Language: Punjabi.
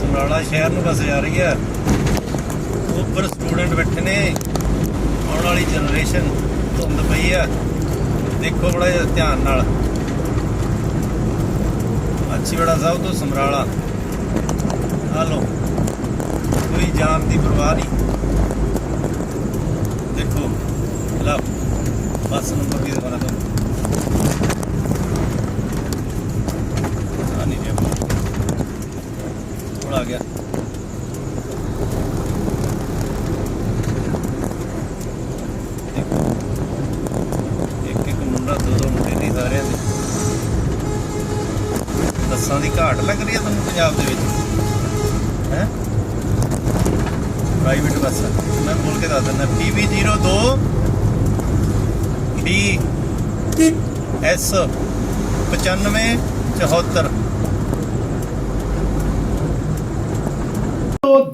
ਸਮਰਾਲਾ ਸ਼ਹਿਰ ਨੂੰ ਬੱਸ ਜਾ ਰਹੀ ਹੈ ਉੱਪਰ ਸਟੂਡੈਂਟ ਬੈਠੇ ਨੇ। ਆਉਣ ਵਾਲੀ ਜਨਰੇਸ਼ਨ ਧੁੰਦ ਪਈ ਆ। ਦੇਖੋ ਬੜਾ ਧਿਆਨ ਨਾਲ। ਅੱਛੀਵਾੜਾ ਸਾਹਿਬ ਤੋਂ ਸਮਰਾਲਾ। ਆ ਲੋ ਕੋਈ ਜਾਨ ਦੀ ਪਰਵਾਹ ਨਹੀਂ। ਦੇਖੋ। ਲਓ। ਬੱਸ ਨੰਬਰ ਵੀ ਦਿਖਾਣਾ ਤੁਹਾਨੂੰ ਆ ਨਹੀਂ ਰਿਹਾ ਹੁਣ ਆ ਗਿਆ। ਇੱਕ ਇੱਕ ਮੁੰਡਾ, ਦੋ ਦੋ ਮੁੰਡੇ ਨਹੀਂ ਸਾਰਿਆਂ ਦੇ ਬੱਸਾਂ ਦੀ ਘਾਟ ਲੱਗ ਰਹੀ ਹੈ ਤੁਹਾਨੂੰ ਪੰਜਾਬ ਦੇ ਵਿੱਚ? ਹੈ? ਪ੍ਰਾਈਵੇਟ ਬੱਸ ਮੈਂ ਬੋਲ ਕੇ ਦੱਸ ਦਿੰਦਾ PV02 B S 9574 ਤੋਂ